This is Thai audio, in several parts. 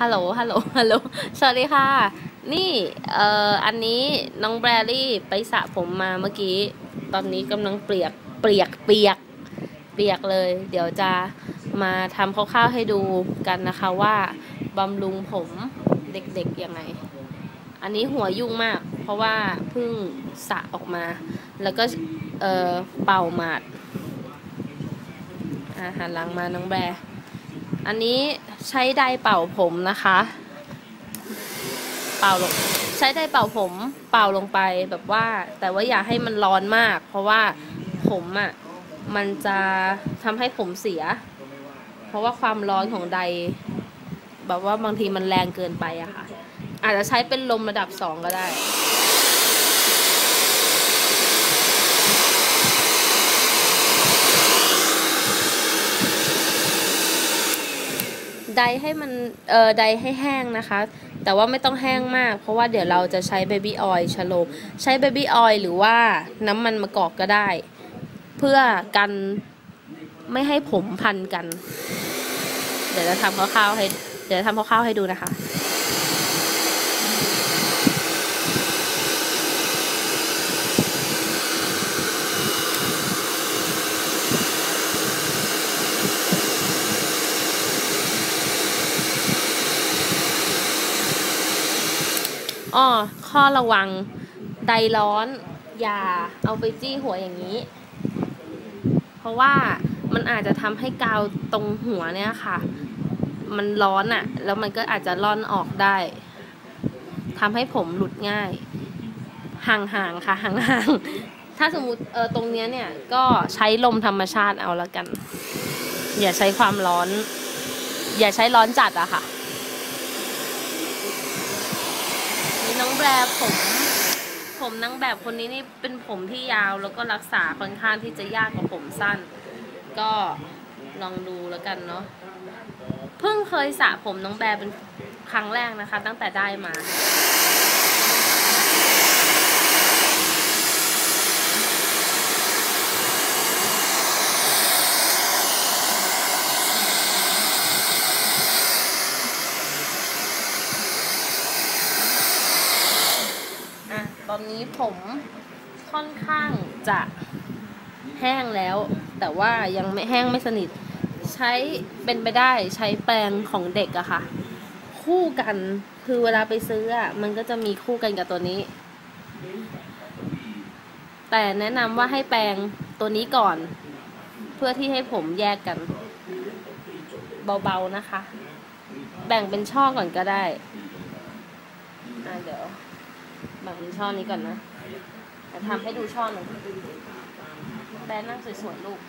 ฮัลโหล ฮัลโหล ฮัลโหล สวัสดีค่ะ นี่ เอ่อ อันนี้น้องแบรรี่ไปสระผมมาเมื่อกี้ ตอนนี้กำลังเปียก เปียก เปียก เปียกเลย เดี๋ยวจะมาทำคร่าวๆให้ดูกันนะคะว่าบำรุงผมเด็กๆยังไง อันนี้หัวยุ่งมาก เพราะว่าเพิ่งสระออกมา แล้วก็ เอ่อ เป่าหมาดอาหันหลังมาน้องแบร์ อันนี้ใช้ไดร์เป่าผมนะคะ เป่าลงใช้ไดร์เป่าผมเป่าลงไปแบบว่า แต่ว่าอย่าให้มันร้อนมาก เพราะว่าผมอะ่ะมันจะทำให้ผมเสีย เพราะว่าความร้อนของไดร์แบบว่าบางทีมันแรงเกินไปอะค่ะ อาจจะใช้เป็นลมระดับสองก็ได้ ไดให้มันเอ่อไดให้แห้งนะคะ แต่ว่าไม่ต้องแห้งมาก เพราะว่าเดี๋ยวเราจะใช้เบบี้ออยล์ชโลมใช้เบบี้ออยล์หรือว่าน้ำมันมะกอกก็ได้ เพื่อกันไม่ให้ผมพันกัน เดี๋ยวจะทำคร่าวๆให้ เดี๋ยวทำคร่าวๆให้ดูนะคะ อ้อข้อระวัง ไดร้อน อย่าเอาไปจี้หัวอย่างนี้ เพราะว่ามันอาจจะทำให้กาวตรงหัวเนี่ยค่ะ มันร้อนอะ่ะ แล้วมันก็อาจจะร่อนออกได้ทำให้ผมหลุดง่าย ห่างๆค่ะ ห่างๆ ถ้าสมมติเออตรงเนี้ยเนี่ย ก็ใช้ลมธรรมชาติเอาและกัน อย่าใช้ความร้อน อย่าใช้ร้อนจัดอะค่ะ นี้น้องแบรผม ผมนางแบบคนนี้นี่เป็นผมที่ยาวแล้วก็รักษาค่อนข้างที่จะยากกว่าผมสั้น ก็ลองดูแล้วกันเนาะเพิ่งเคยสระผมน้องแบรเป็นครั้งแรกนะคะ ตั้งแต่ได้มา อะ ตอนนี้ผมค่อนข้างจะแห้งแล้ว แต่ว่ายังไม่แห้งไม่สนิท ใช้เป็นไปได้ใช้แปรงของเด็กอะค่ะ คู่กันคือเวลาไปซื้ออะมันก็จะมีคู่กันกับตัวนี้ แต่แนะนำว่าให้แปรงตัวนี้ก่อน เพื่อที่ให้ผมแยกกัน เบาๆนะคะ แบ่งเป็นช่อก่อนก็ได้อะเดี๋ยวแบ่งเป็นช่อนี้ก่อนนะจะทำให้ดูช่อหนึ่ง แบนนั่งสวยๆลูก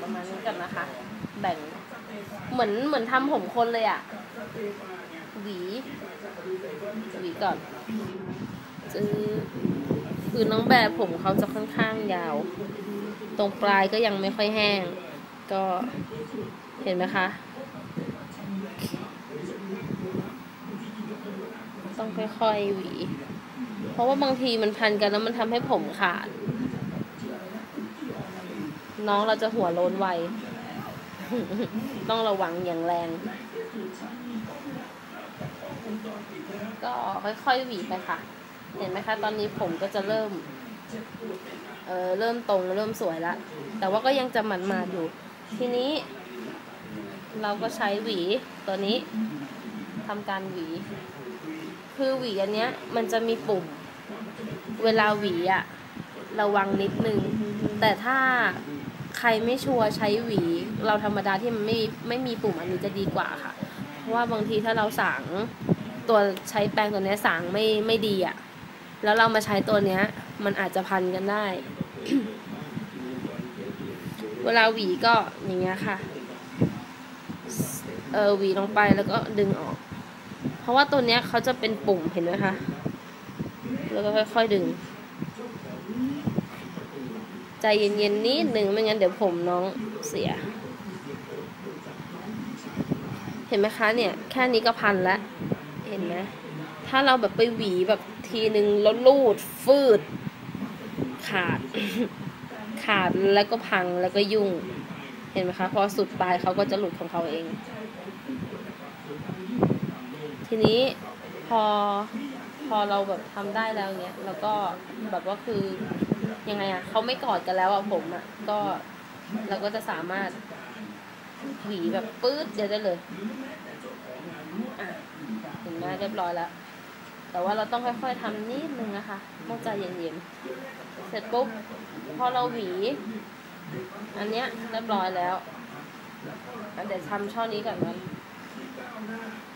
ประมาณนี้ก่อนนะคะ แบ่ง เหมือนเหมือนทำผมคนเลยอะหวี หวีก่อนจือคือน้องแบบผมเขาจะค่อนข้างยาว ตรงปลายก็ยังไม่ค่อยแห้ง ก็เห็นไหมคะ ต้องค่อยๆหวี เพราะว่าบางทีมันพันกันแล้วมันทำให้ผมขาด น้องเราจะหัวโลนไว ต้องระวังอย่างแรง ก็ค่อยๆหวีไปค่ะ เห็นไหมคะ ตอนนี้ผมก็จะเริ่ม เออเริ่มตรงเริ่มสวยล้วแต่ว่าก็ยังจะหมันมาอยู่ ทีนี้ เราก็ใช้หวีตัวนี้ ทำการหวี คือหวีอันเนี้ย มันจะมีปุ่ม เวลาหวีอะระวังนิดนึง แต่ถ้าใครไม่ชัวร์ใช้หวี เราธรรมดาที่มันไม่ไม่มีปุ่มอันนี้จะดีกว่าค่ะ เพราะว่าบางทีถ้าเราสางตัวใช้แปรงตัวเนี้ยสางไม่ไม่ดีอะแล้วเรามาใช้ตัวเนี้ย มันอาจจะพันกันได้ เวลาหวีก็อย่างเงี้ยค่ะ เออหวีลงไปแล้วก็ดึงออก เพราะว่าตัวเนี้ยเขาจะเป็นปุ่มเห็นไหมคะ แล้วก็ค่อยๆดึง ใจเย็นๆนิดหนึ่งไม่งั้นเดี๋ยวผมน้องเสีย เห็นไหมคะเนี่ยแค่นี้ก็พันแล้ว เห็นไหมถ้าเราแบบไปหวีแบบทีหนึ่งแล้วลูดฟืด ขาด ขาดแล้วก็พังแล้วก็ยุ่ง เห็นไหมคะ พอสุดปลายเขาก็จะหลุดของเขาเอง ทีนี้พอพอเราแบบทำได้แล้วเนี้ยแล้วก็แบบว่าคือยังไงอะเขาไม่กอดกันแล้วอะผมอะก็เราก็จะสามารถหวีแบบปื๊ดเดียวได้เลยอะถึงแม้เรียบร้อยแล้ว แต่ว่าเราต้องค่อยๆทำนิดนึงนะคะต้องใจเย็นๆ เสร็จปุ๊บพอเราหวี อันเนี้ยเรียบร้อยแล้วอะเดี๋ยวทำช่อนี้ก่อนนะอุ๊ยอื้อหือ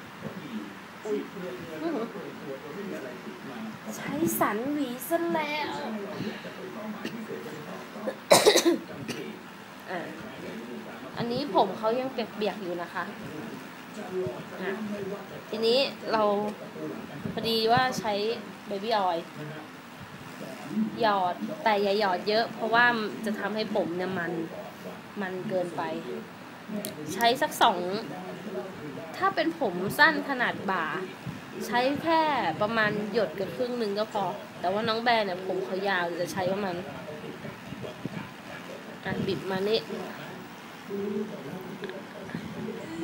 ใช้สันหวีซะแล้วอันนี้ผมเขายังเปียกๆอยู่นะคะอะทีนี้เราพอดีว่าใช้เบบี้ออยล์หยอดแต่อย่าหยอดเยอะ เพราะว่าจะทำให้ผมเนี่ยมันมันเกินไป ใช้สักสอง ถ้าเป็นผมสั้นขนาดบ่า ใช้แค่ประมาณหยดกับครึ่งหนึ่งก็พอ แต่ว่าน้องแบร์เนี่ยผมเขายาวจะใช้ประมาณอะบิดมานี่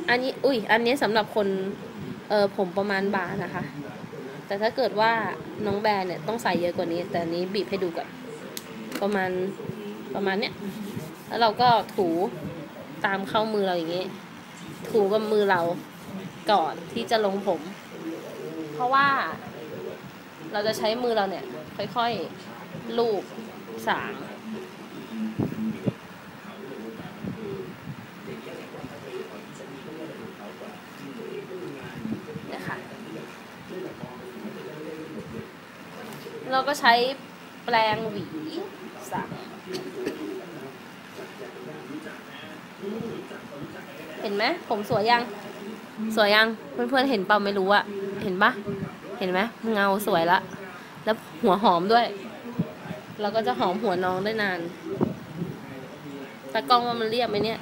อันนี้อุ้ยอันนี้สำหรับคนเออผมประมาณบ่านะคะ แต่ถ้าเกิดว่าน้องแบร์เนี่ยต้องใส่เยอะกว่านี้ แต่นนี้บีบให้ดูก่อนประมาณประมาณเนี้ยแล้วเราก็ถูตามเข้ามือเราอย่างนี้ ถูกับมือเรา ก่อนที่จะลงผม เพราะว่าเราจะใช้มือเราเนี่ย ค่อยๆลูบสางนะคะเราก็ใช้แปรงหวีสางเห็นไหมผมสวยยัง สวยยังเพื่อนๆเห็นเปล่าไม่รู้อะเห็นปะเห็นไหมเงาสวยละ แล้วหัวหอมด้วย เราก็จะหอมหัวน้องได้นานตากล้องว่ามันเรียบไหมเนี่ย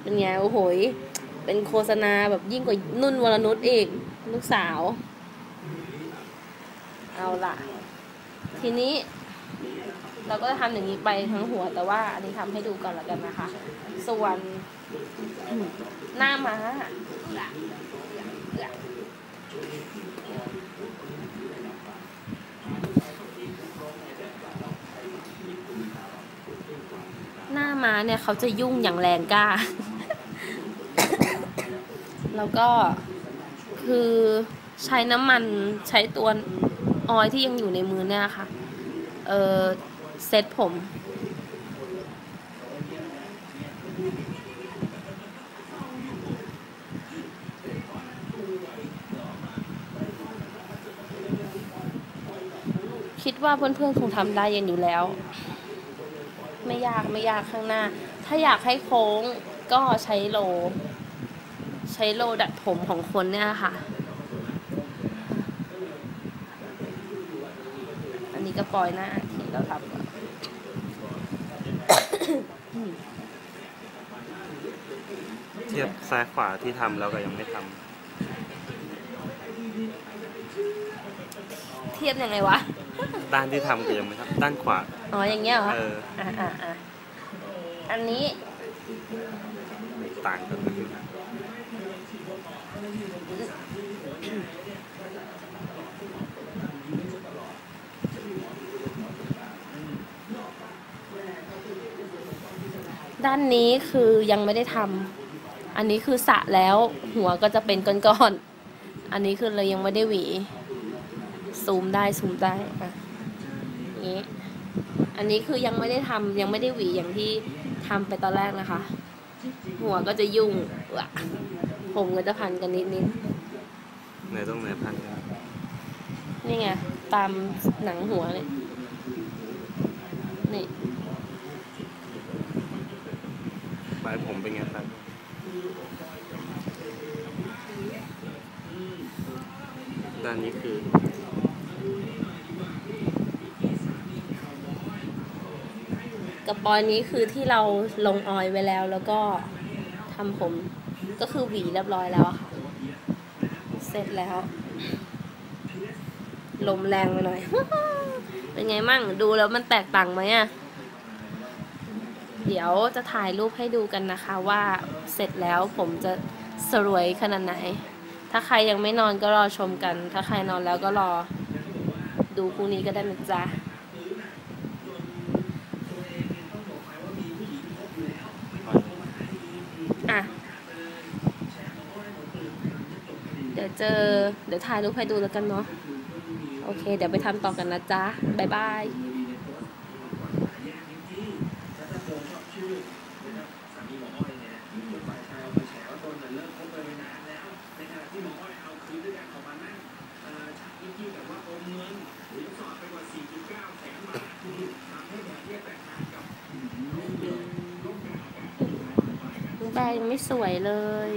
เป็นไงโอ้โหเป็นโฆษณาแบบยิ่งกว่านุ่นวรนุชอีกลูกสาว เอาล่ะ ทีนี้ เราก็จะทำอย่างนี้ไปทั้งหัว แต่ว่าอันนี้ทำให้ดูก่อนแล้วกันนะคะ ส่วนหน้าม้าหน้าม้าเนี่ยเขาจะยุ่งอย่างแรงกล้า แล้วก็คือใช้น้ำมันใช้ตัวออยที่ยังอยู่ในมือเนี่ยค่ะ เออ เซ็ตผม คิดว่าเพื่อนๆคงทำได้เยันอยู่แล้ว ไม่ยากไม่ยากข้างหน้า ถ้าอยากให้โค้งก็ใช้โล ใช้โลดัดผมของคนเนี่ยค่ะอันนี้ก็ปล่อยหน้า ที่เราทำก่อนเทียบซ้ายขวาที่ทำแล้วก็ยังไม่ทำเทียบยังไงวะด้านที่ทำก็ยังไม่ทำด้านขวา อ๋อ อย่างเงี้ยเหรอ เออ อะอะอะอันนี้ ต่างกันอยู่นะ ด้านนี้คือยังไม่ได้ทำอันนี้คือสระแล้วหัวก็จะเป็นก้อนๆอันนี้คือเรายังไม่ได้หวี ซูมได้ซูมได้อะอย่างนี้อันนี้คือยังไม่ได้ทำยังไม่ได้หวีอย่างที่ทำไปตอนแรกนะคะ หัวก็จะยุ่งวะผมก็จะพันกันนิดนิดในต้องไหนพันกันๆนี่ไงตามหนังหัวเนี่ยนี่ ป ลายผมเป็นไงครับด้านนี้คือกระปอยนี้คือที่เราลงออยไว้แล้ว แล้วก็ทำผมก็คือหวีเรียบร้อยแล้วค่ะ เสร็จแล้ว ลมแรงไปหน่อย เป็นไงมั่งดูแล้วมันแตกต่างไหมอะ เดี๋ยวจะถ่ายรูปให้ดูกันนะคะว่าเสร็จแล้วผมจะสรวยขนาดไหน ถ้าใครยังไม่นอนก็รอชมกัน ถ้าใครนอนแล้วก็รอดูพรุ่นี้ก็ได้นะจ๊ะอะ เดี๋ยวเจอ เดี๋ยวถ่ายรูปให้ดูแล้วกันเนาะ โอเค เดี๋ยวไปทำต่อกันนะจ๊ะ บ๊ายบาย แบงไม่สวยเลย